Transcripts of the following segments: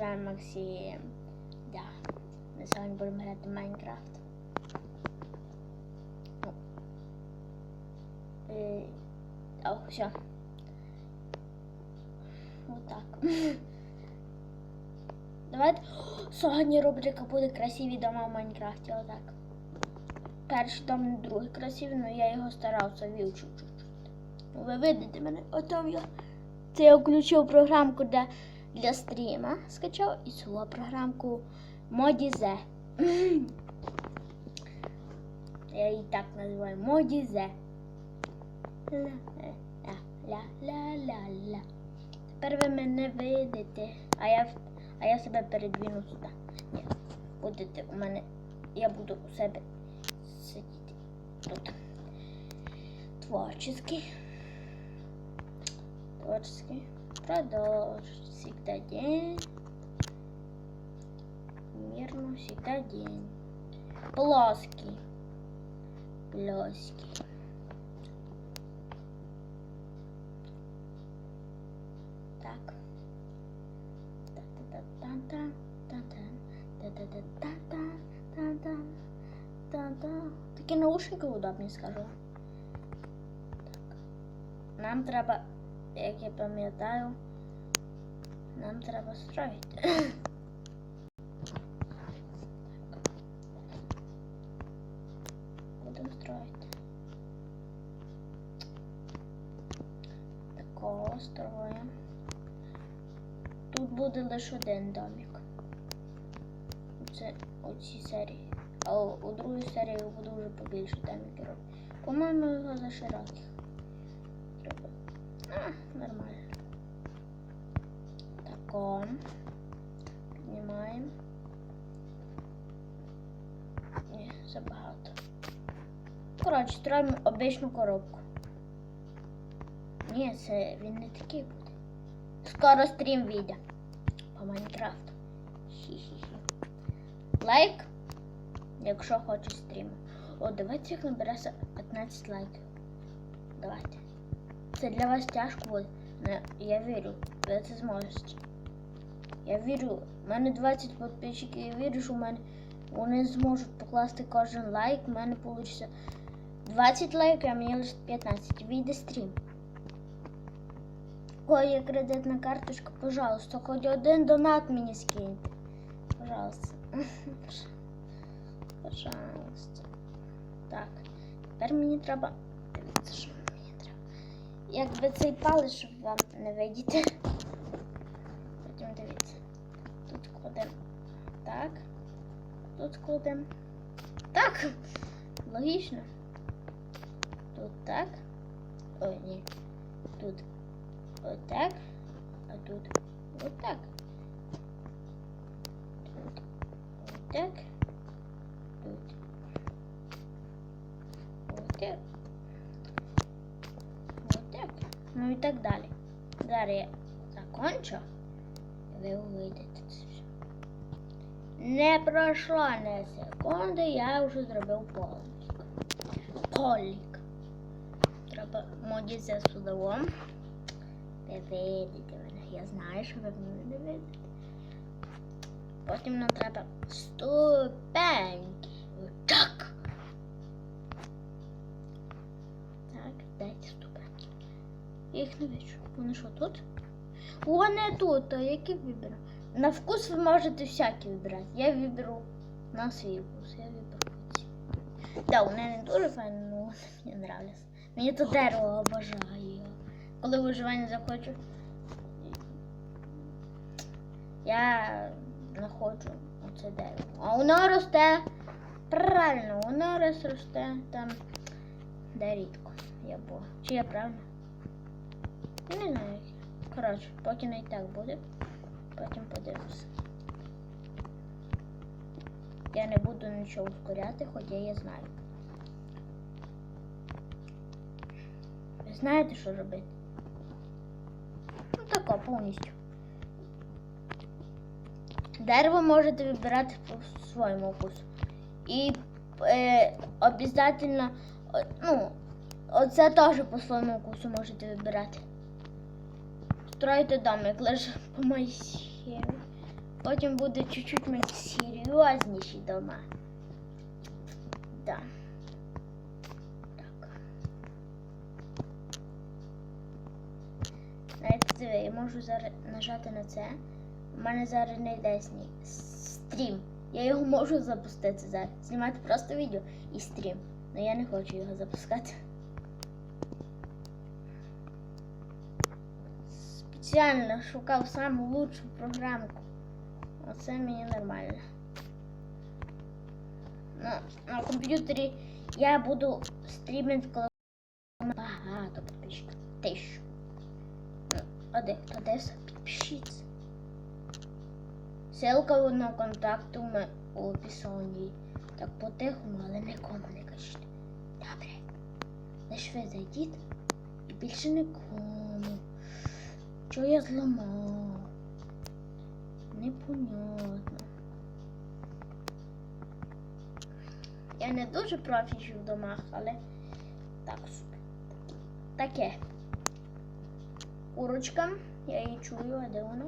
вами Максим. Да. Ми сьогодні будемо грати в Майнкрафт. Ну. Е, О, все. Вот так. Давайте. Сьогодні рубрика буде красиві дома в Майнкрафті. Отак. Перший дом, другий красивий, але я його старався вів чуть-чуть. Ви видите мене, отам я. Це я включив програмку для, для стріма, скачав і цю програмку Модізе. Я її так називаю Модізе. Ла-ла-ла-ла-ла. Тепер ви мене видите, а я, а я себе передвину сюди. Ні, будете у мене, я буду у себе сидіти тут. Творческий. Творческий. Продолжить всегда день. Мирно всегда день. Плоский. Плоский. Так. Та-та-та-та-та, та-та, та-та-та-та-та, та-та, наушники удобні, скажу. Нам треба, як я пам'ятаю, нам треба строїти. Будемо строїти. Такого строїмо. Тут буде лише один домик. Це у цій серії. А у, другій серії буде вже побільше домиків робити. По-моєму, його за широких. Треба. А, нормально. Тако. Піднімаємо. Ні, забагато. Коротше, строїмо обичну коробку. Ні, це він не такий буде. Скоро стрім вийде по Майнкрафту. Хі-хі-хі. Лайк, якщо хочеш стріму. О, давайте як набереться 15 лайків. Давайте. Це для вас тяжко буде. Я вірю, ви це зможете. Я вірю, в мене 20 підписчиків, я вірю, що в мене вони зможуть покласти кожен лайк, в мене вийде 20 лайків, а мені лише 15. Вийде стрім. Ой, є кредитна карточка, пожалуйста, хоч один донат мені скиньте. Пожалуйста. Пожалуйста. Так, тепер мені треба. Дивіться, що мені треба. Якби цей палець, щоб вам не видіти. Так. Тут кладемо. Так. Логічно. Тут так. Ой, ні. Тут отак, а тут отак. Тут отак, тут отак, отак. Ну і так далі. Зараз я закончу, ви увидите. Не пройшла не секунди, я вже зробив полик. Полик. Треба модіться судовом. Ви видите мене. Я знаю, що ви мене не. Потім нам треба ступеньки. Так. Так, дайте ступеньки. Я їх не бачу. Вони що тут? Вони тут, а які виберу? На вкус ви можете всякі вибирати. Я виберу на свій вкус. Я виберу ці. Да, вони не дуже файні, але вони мені нравляться. Мені дерево обожаю. Коли виживання захочу, я знаходжу оце дерево. А воно росте правильно, воно росте там, де рідко. Я була. Чи я правильно? Я не знаю. Коротше, поки не так буде, потім подивимося. Я не буду нічого ускоряти, хоча я знаю. Ви знаєте, що робити? Ну тако повністю. Дерево можете вибирати по своєму вкусу. І е, обов'язково, ну, оце теж по своєму вкусу можете вибирати. Строїте домик лише по. Потім буде чуть-чуть менш серйозніші дома. Да. Так. Навіть диви, я можу зараз нажати на це. У мене зараз не йде сні- стрім. Я його можу запустити зараз. Знімати просто відео і стрім. Але я не хочу його запускати. Спеціально шукав саму лучшу програмку. Оце мені нормально. На, на комп'ютері я буду стрімити, коли багато підписчиків. Тисячу. Ну, А де? А де все? Підпишіться. Ссылка на контакт у мене у описанні. Так по-тихому, але нікому не кажіть. Добре. Лиш ви зайдіть і більше нікому. Що я зламав? Непонятно. Я не дуже профічу в домах, але так собі. Таке. Курочка. Я її чую, а де вона?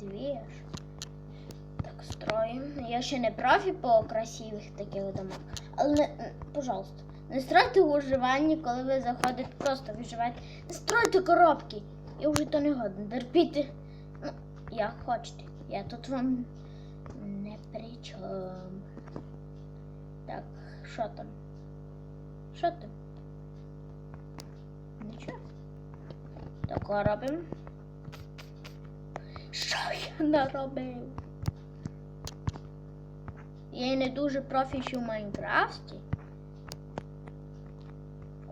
Дві аж. Так, строїмо. Я ще не профі по красивих таких домах. Але, не, пожалуйста, не стройте виживання, коли ви заходите, просто виживаєте. Не стройте коробки. Я вже то не годен. Терпіти. Ну, як хочете. Я тут вам не при чому. Так, що там? Що там? Нічого. Тако робимо. Що я наробив? Я не дуже профіч у Майнкрафті.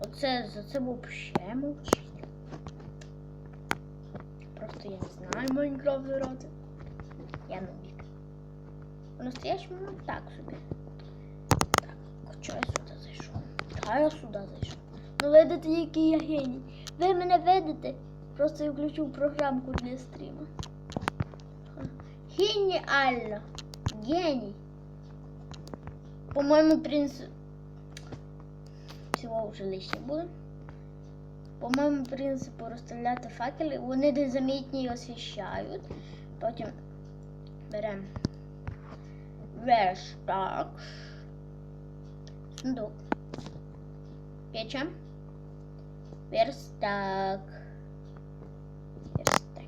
Оце за це взагалі мовчить. Просто я не знаю Майнкрафт грати. Я новік. По-настоящему ну, так собі. Так, чого я сюди зайшов? Та я сюди зайшов. Ну видите, який я геній. Ви мене видите? Просто я включив програмку для стріму. Геніально. Геній. По-моєму, принцип... Всього вже лишнє буде. По моєму принципу розстріляти факели, вони незамітні і освіщають. Потім беремо верстак, сундук, печем, верстак, верстак.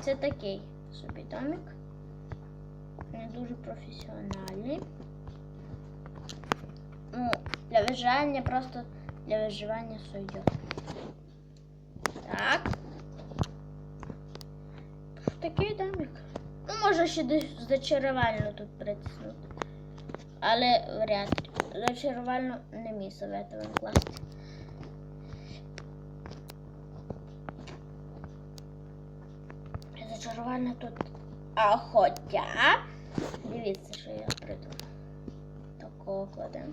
Це такий собі домик. Не дуже професіональний. Ну, для виживання просто для виживання сойдет. Так. Такий домик. Може ще десь зачарувально тут притиснути. Але вряд ли. Зачарувально не мій советую класти. Зачарувально тут. А хоча. Дивіться, що я придумав. Такого кладемо.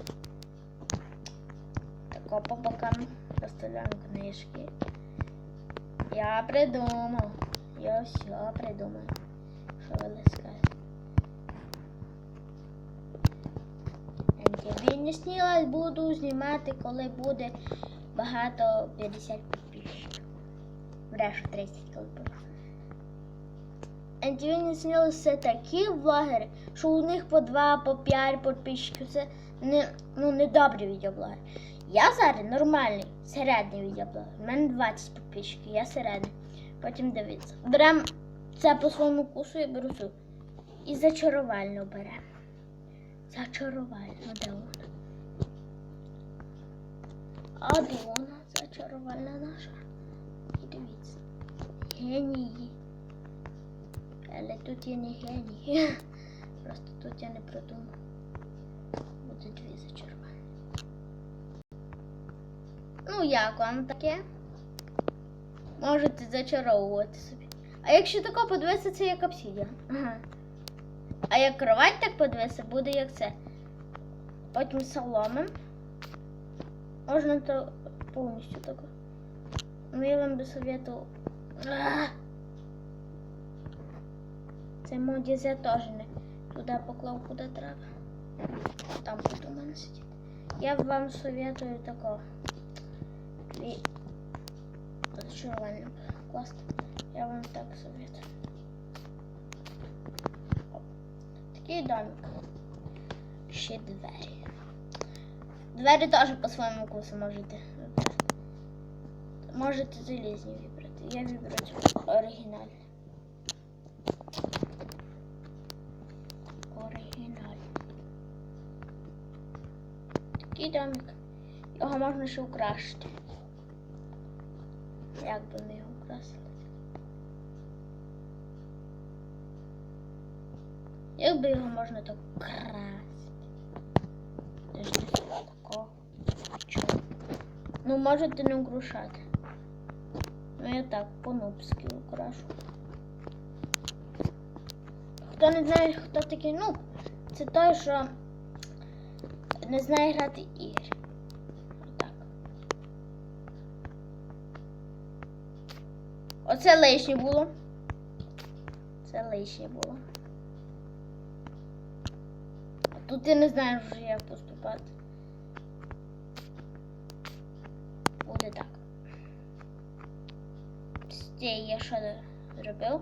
Тако по бокам розставляємо книжки. Я придумав. Я все придумав. Що ви скажете? Я не снілась, буду знімати, коли буде багато 50 підписчиків. Врешу 30 коли буде. Антивіні снялися такі влогери, що у них по 2, по 5 підписчиків. Це не, ну, не добрі відеоблогери. Я зараз нормальний, середній відеоблогер. У мене 20 підписчиків, я середній. Потім дивіться. Беремо це по своєму кусу, я беру цю. І зачарувально беремо. Зачарувально, де вона? А де вона? Зачарувальна наша. І дивіться. Генії. Але тут я не геній. Просто тут я не придумав. Буде дві зачарування. Ну, як вам таке? Можете зачаровувати собі. А якщо тако подивитися, це як обсідіан. Ага. А як кровать так подивитися, буде як це. Потім соломи. Можна то повністю тако. Ну я вам би советував. Це моді я теж не туди поклав, куди треба. Там буде у мене сидіти. Я вам советую тако. Дві зачарування класти. Я вам так советую. Такий домик. Ще двері. Двері теж по своєму вкусу можете вибрати. Можете залізні вибрати. Я виберу оригінальний. Оригінальний. Такий домик. Його можна ще украсити. Як би ми Як би його можна так красити? Подожди, такого. Чого? Ну, можете не украшати. Ну, я так по-нубськи украшу. Хто не знає, хто такий нуб, це той, що не знає грати ігри. Отак. Оце лишнє було. Це лишнє було. Тут ти не знаєш вже як поступати. Буде так. Стій, я що зробив?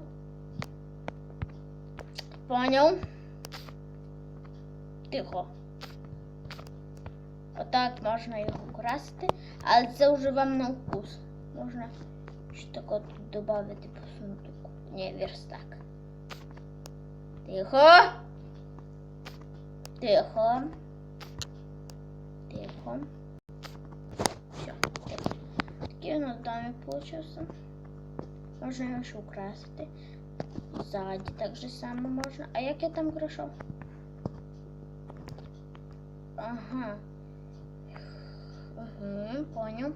Поняв? Тихо. Отак можна його красити, але це вже вам на вкус. Можна ще тако тут по сундуку. Ні, верстак. Тихо. Тихо. Тихо. Все. Такий у нас домик получився. Можна його ще украсити. Ззаді так же само можна. А як я там крашав? Ага. Угу, понял.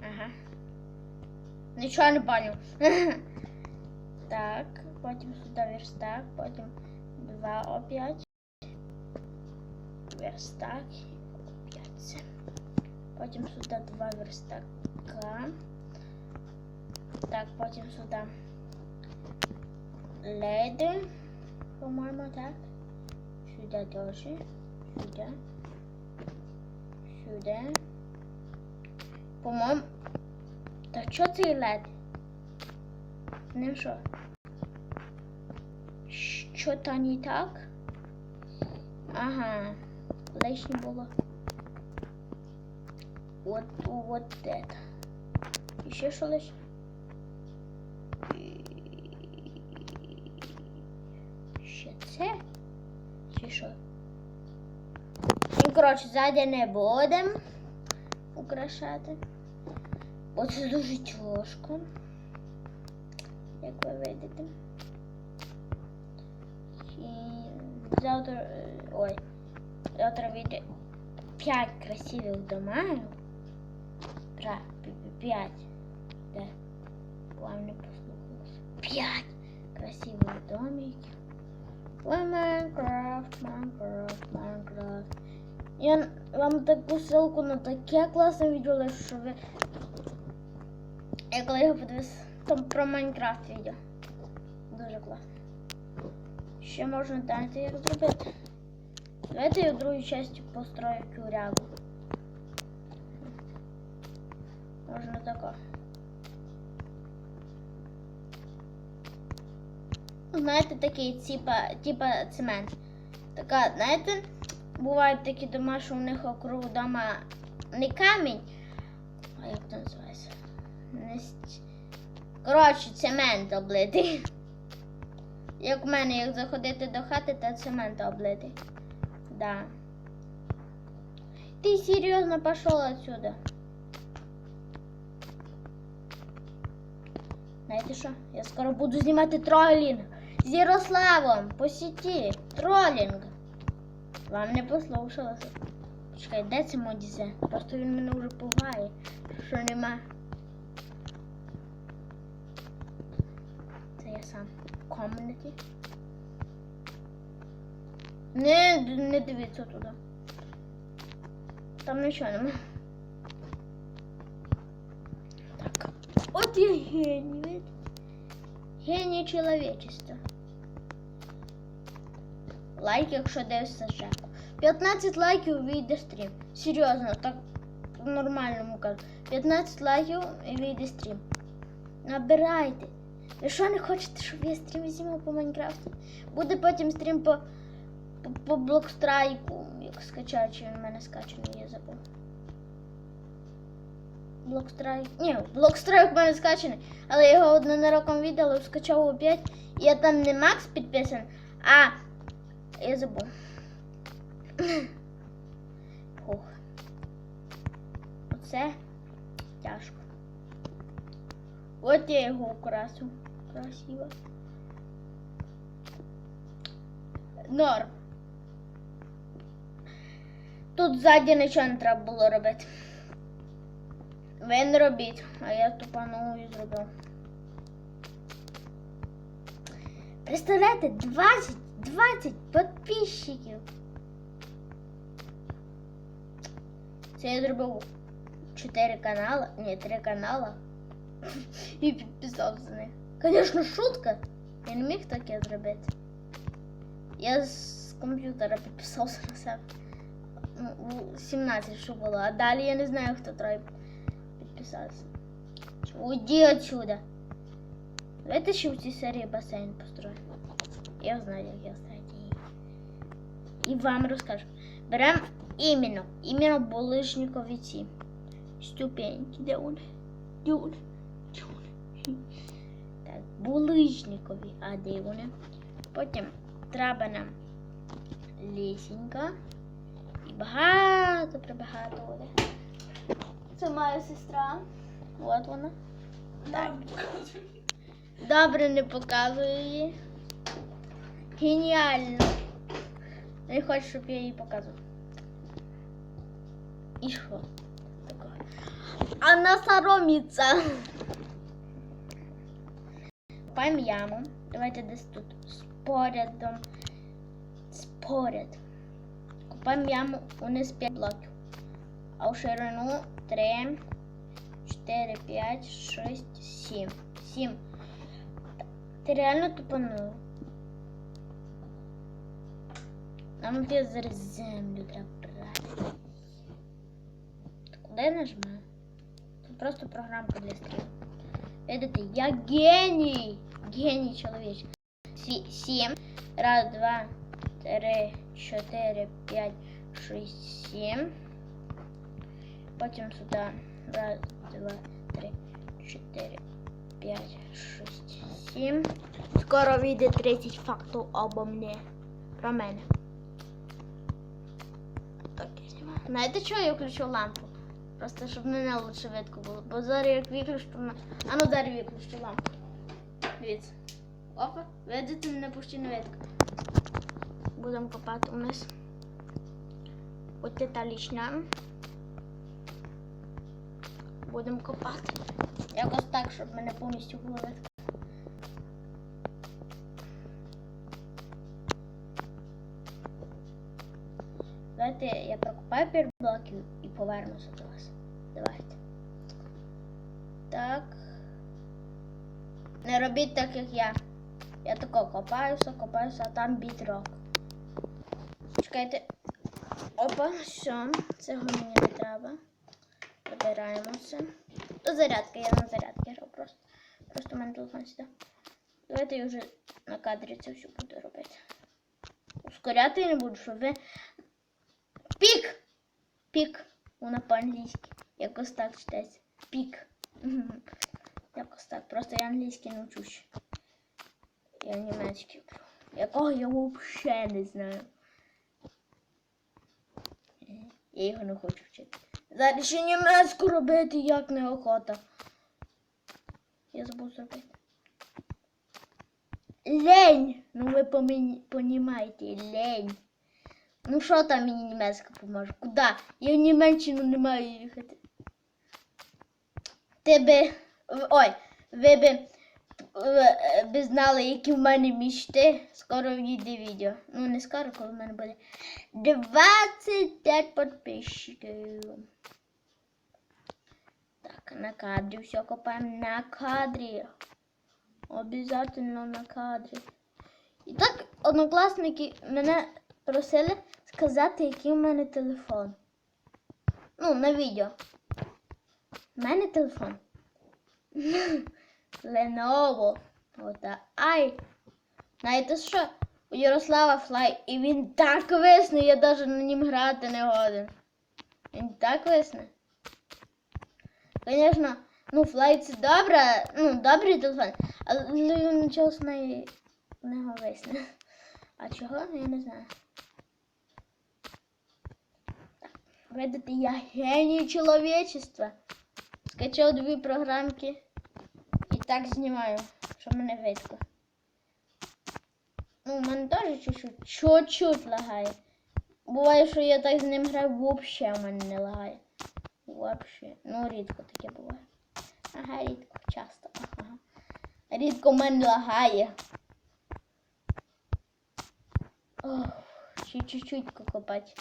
Ага. Нічого не понял. так, потім сюди верстак, потім два опять. Верстак. Опять це. Потім сюди два верстака. Так, потім сюди леди, по-моєму, так. Сюди теж. Сюди. Сюди. По-моєму. Та що цей лед? Ним що? Що то не так? Ага. Лишнє було. Вот, вот это. І ще що лишнє? Ще це? Чи що? Ну, коротше, ззаді не будемо украшати. Бо це дуже тяжко. Як ви видите. І завтра. е, Ой. Вийде 5 красивих домів. Тра, пі- пі- П'ять. Де? Вам не послухалося. П'ять. Ой, Майнкрафт, Майнкрафт, Майнкрафт. Я вам таку ссылку на таке класне відео лишу, що. Я коли його подивився, там про Майнкрафт відео. Дуже класно. Ще можна дати як зробити. Давайте я в другій часті построю тюрягу. Можна тако. Знаєте, такий типа, типа цемент. Така, знаєте, бувають такі дома, що у них округ дома не камінь. А як це називається? Не Коротше, цемент облитий. Як в мене, як заходити до хати, та цемент облитий. Да. Ты серьезно пошел отсюда? Знаєте що? Я скоро буду знімати тролінг з Ярославом по сіті. Тролінг. Вам не послушалося. Чекай, де це Модізе? Просто він мене вже пугає, що нема. Це я сам. Комнаті. Не, не дивіться туди. Там нічого нема. Так. От я геній, видите? Геній чоловічества. Лайк, якщо дивишся Жеку. 15 лайків вийде стрім. Серйозно, так в нормальному кажу. 15 лайків і вийде стрім. Набирайте. Ви що не хочете, щоб я стрім знімав по Майнкрафту? Буде потім стрім по, по, блокстрайку, як скачаю, чи він в мене скачаний, я забув. Блокстрайк. Ні, блокстрайк в мене скачаний, але я його однонароком віддала, скачав опять. Я там не Макс підписаний, а я забув. Фух. Оце тяжко. От я його украсив. Красиво. Норм. Тут ззаді нічого не треба було робити. Ви не робіть, а я тупанув і зробив. Представляєте, 20, 20 підписчиків. Це я зробив 4 канали, ні, 3 канали. І підписав за них. Звісно, шутка. Я не міг таке зробити. Я з комп'ютера підписався на себе. Ну, у 17 що було, а далі я не знаю, хто троє підписався. Уйди отсюда. Давайте ще в басейн построю. Я знаю, як я її. І вам розкажу. Беремо іменно, іменно булишникові ці ступеньки. Де вони? Де вони? Де вони? Так, булишникові, а де вони? Потім треба нам лісінька. Багато прибагато буде. Це моя сестра. От вона. Так. Добре не показую її. Геніально. Не хочу, щоб я її показував. І що? Она соромится. Копаємо яму. Давайте десь тут спорядом. Споряд. Яму униз 5 блоків. А у ширину 3, 4, 5, 6, 7. 7. Ти реально тупанув. Нам опять зараз землю треба брати. Куди я нажимаю? Це просто програмка для стріму. Видите, я геній! Геній чоловічий. Сі- Сім. Раз, два, три, чотири, п'ять, шість, сім. Потім сюди. Раз, два, три, чотири, п'ять, шість, сім. Скоро вийде 30 фактів обо мені. Про мене. Так, я знімаю. Знаєте, чого я включу лампу? Просто щоб мене лучше видко було. Бо зараз як виключу, мене... А ну зараз виключу лампу. Дивіться. Опа, видите, мене почти не видко. Будемо копати вниз. Ось та лічна. Будемо копати. Якось так, щоб мене повністю було. Давайте я прокопаю 5 блоків і повернуся до вас. Давайте. Так. Не робіть так, як я. Я тако копаюся, копаюся, а там бітрок. Чекайте. Опа, все. Цього мені не треба. Вибираємо це. До зарядки, я на зарядки грав просто. Просто в мене телефон сюди. Давайте я вже на кадрі це все буду робити. Ускоряти я не буду, щоб ви Пік! Пік. Вона по-англійськи. Якось так читається. Пік. Якось так. Просто я англійський не вчусь. Я німецький. Якого я взагалі не знаю. Я його не хочу вчити. Зараз ще німецьку робити, як неохота. Я забув зробити. Лень! Ну ви понімаєте, лень. Ну що там мені німецька поможе? Куди? Я в Німеччину не маю їхати. Ти би. Ой, ви би, би знали, які в мене мічти. Скоро війде відео. Ну не скоро, коли в мене буде 25 підписчиків. Так, на кадрі все копаємо на кадрі. Обязательно на кадрі. І так, однокласники мене просили сказати, який у мене телефон. Ну, на відео. У мене телефон. Lenovo. Ай! Знаєте що? У Ярослава флай, і він так висне, я навіть на нім грати не годен. Він так висне. Звісно, ну флай це добре, ну, добрий телефон, але він нічого з неї не висне. А чого? Я не знаю. Видите, я геній чоловічества. Скачав дві програмки так знімаю, щоб мене видно. Ну, у мене теж чуть-чуть, чуть-чуть лагає. Буває, що я так з ним граю, взагалі у мене не лагає. Вообще. Ну, рідко таке буває. Ага, рідко, часто. Ага. Рідко в мене лагає. Ох, чуть-чуть копати.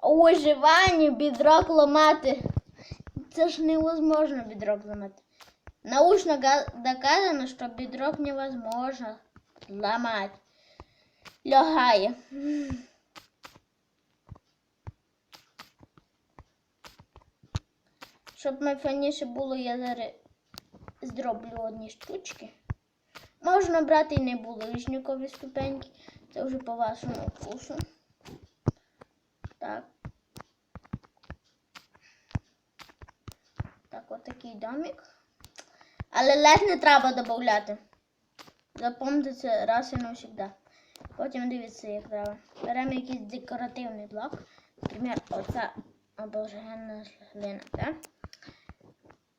Оживання, бідрок ламати. Це ж невозможно бідрок ламати. Научно доказано, что бедрок невозможно ломать. Лягає. Щоб найфайніше було, я зараз зроблю одні штучки. Можна брати і не булижникові ступеньки. Це вже по вашому вкусу. Так. Так, отакий домик. Але лед не треба додати. Запомните це раз і навсегда. Потім дивіться, як треба. Беремо якийсь декоративний блок. Наприклад, оця обожгенна глина, так?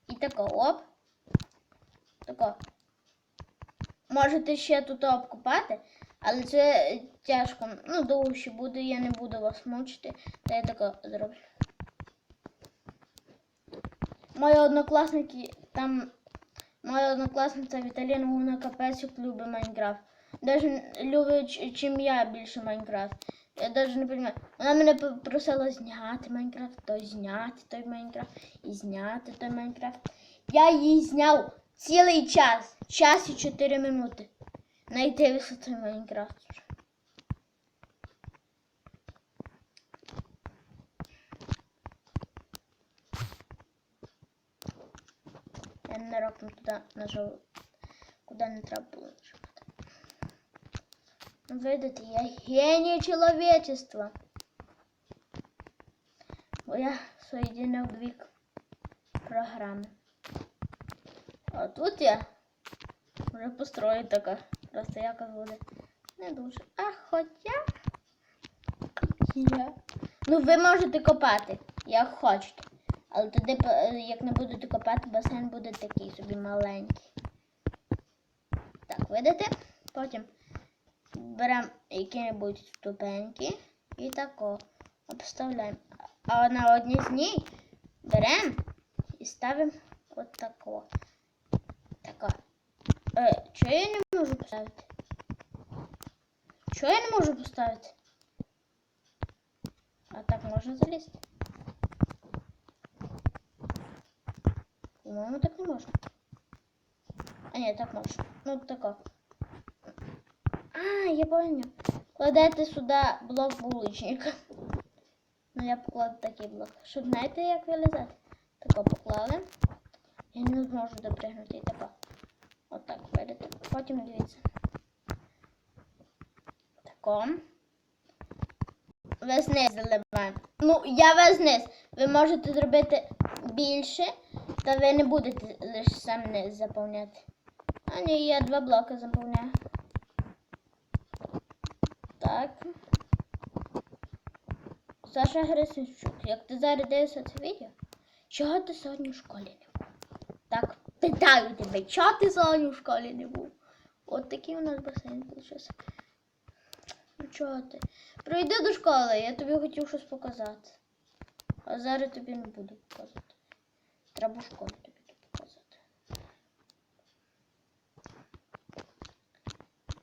І тако, оп. Тако. Можете ще тут обкопати, але це тяжко. Ну, довго ще буде, я не буду вас мучити. Та я тако зроблю. Мої однокласники там Моя однокласниця Віталіна, вона капець любить Майнкрафт. Даже любить, чим я більше Майнкрафт. Я навіть не розумію. Вона мене попросила зняти Майнкрафт, то зняти той Майнкрафт і зняти той Майнкрафт. Я її зняв цілий час. Час і 4 минути. Найти той Майнкрафт. Я ненароком туди нажав, куди не треба було нажимати. Видите, я геній чоловічества. Бо я соєдинив дві програми. А тут я вже построю така. Просто якось буде не дуже. А хоча я. Ну, ви можете копати, як хочете. Але е, як не будете копати, басейн буде такий собі маленький. Так, видите? Потім беремо які-небудь ступеньки і тако обставляємо. А на одній з них беремо і ставимо от тако. Тако. Е, чого я не можу поставити? Чого я не можу поставити? А так можна залізти? По-моєму, так не можна. А ні, так можна. Ну, тако. А, я понял. Кладете сюди блок булочника. Ну, я покладу такий блок. Щоб знаєте, як вилізати? Тако поклали. Я не зможу допригнути і тако. Отак видите. Потім дивіться. Тако. Весь низ заливаємо. Ну, я весь низ. Ви можете зробити більше, та ви не будете лише сам низ заповняти. А ні, я два блоки заповняю. Так. Саша Грисенчук, як ти зараз дивишся це відео, чого ти сьогодні в школі не був? Так, питаю тебе, чого ти сьогодні в школі не був? От такий у нас басейн вийшов. Ну чого ти? Пройди до школи, я тобі хотів щось показати. А зараз тобі не буду показувати. Треба в школі тобі тут показати.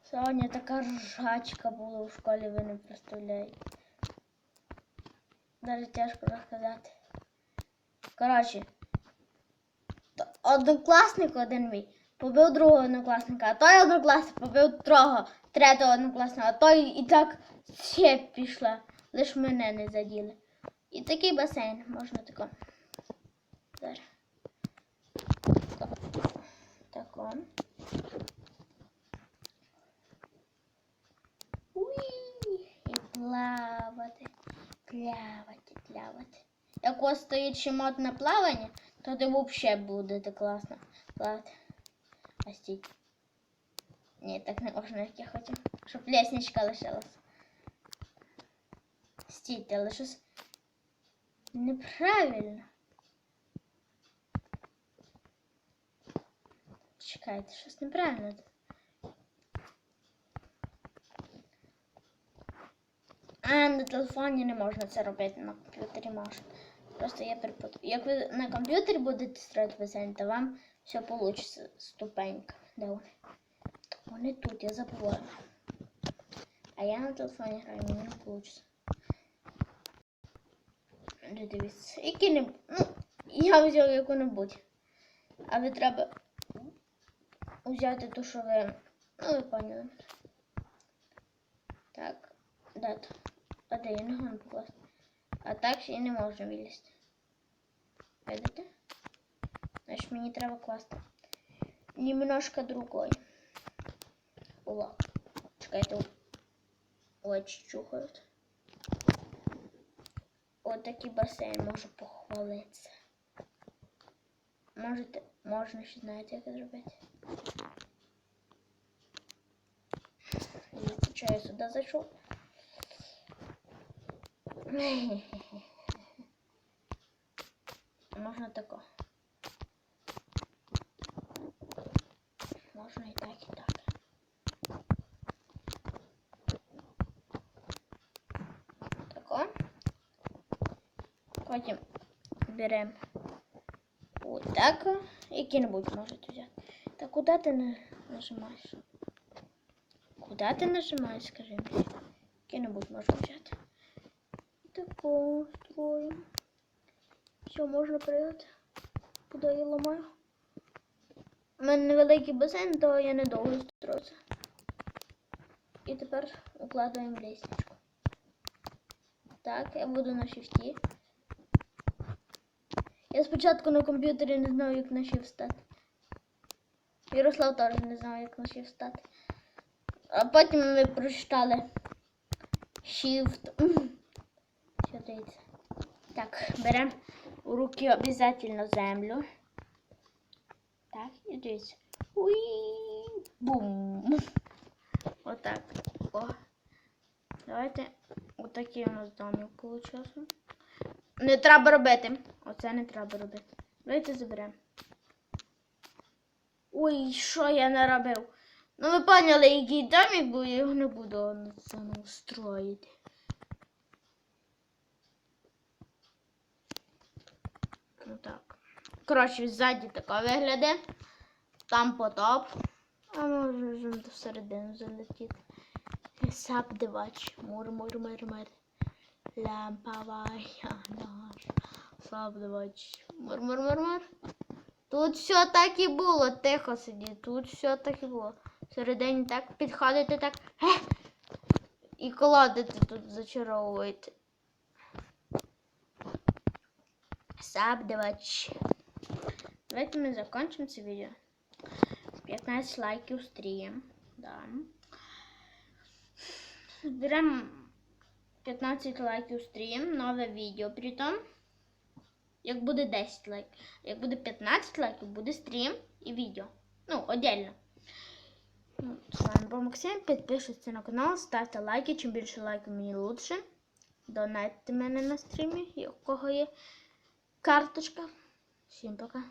Сьогодні така ржачка була у школі, ви не представляєте. Даже тяжко розказати. Коротше, однокласник один мій побив другого однокласника, а той однокласник побив другого, третього однокласника, а той і так ще пішла. Лиш мене не заділи. І такий басейн можна тако. Так он. Уи! І плавать, плавать, плавати. Як у вас на плавання, то это вообще будет это классно. плавати. Постіть. Нет, так не можна, як я хочу. Щоб лісничка лишилась. Стійте, але щось неправильно. Чекайте, щось неправильно. А на телефоні не можна це робити, на комп'ютері можна. Просто я перепутав. Як ви на комп'ютері будете строїти басейн, то вам все вийде ступенька. Де вони? Вони тут, я забуваю. А я на телефоні граю, мені не вийде. Дивіться. Які не. Ну, я взяв яку-небудь. Але треба взяти ту, що ви. Ну, ви поняли. Так, де то? А де я не покласти? А так ще не можна вилізти. Видите? Значить мені треба класти. Немножко другой. О, чекайте. Очі чухають. От такий басейн можу похвалитися. Можете, можна ще знаєте, як це зробити. Я включаю сюди зайшов. Можна тако. Можна і так, і так. Тако. Потім беремо отак. Які-небудь можете взяти. Та куди ти на- нажимаєш? Куди ти нажимаєш, скажи мені? Які-небудь можна взяти. Тако строїмо. Все, можна пригати. Куди я ламаю? У мене невеликий басейн, то я недовго строюся. І тепер укладаємо лестничку. Так, я буду на шифті. Я спочатку на комп'ютері не знав, як на шифт стати. Ярослав теж не знав, як на шифт стати. А потім ми прочитали Shift. Що дивіться? Так, беремо у руки обов'язково землю. Так, і дивіться. Уї! Бум! Отак. О. Давайте отакий у нас домик получився. Не треба робити. Оце не треба робити. Давайте заберемо. Ой, що я наробив? Ну ви поняли, який домик, бо я його не буду заново строїти. Ну так. Коротше, ззаді така виглядає. Там потоп. А може вже до середини залетіти. Сапдивач. Мур, мур, мур, мур. Лампова наш. Мур, мур, мур, мур. Тут все так і було. Тихо сиді. Тут все так і було. Всередині так підходите так. Е! І колодити тут зачаровуєте. Сабдивач. Давайте мы закончим это видео. 15 лайків стрім. Да. Зберемо 15 лайків стрім, нове відео. Притом, як буде 10 лайків. Як буде 15 лайків, буде стрім і відео. Ну, отдельно. Ну, З вами був Максим. Підписуйтесь на канал, ставте лайки. Чим більше лайків, мені лучше. Донайте мене на стрімі, у кого є карточка. Всім пока.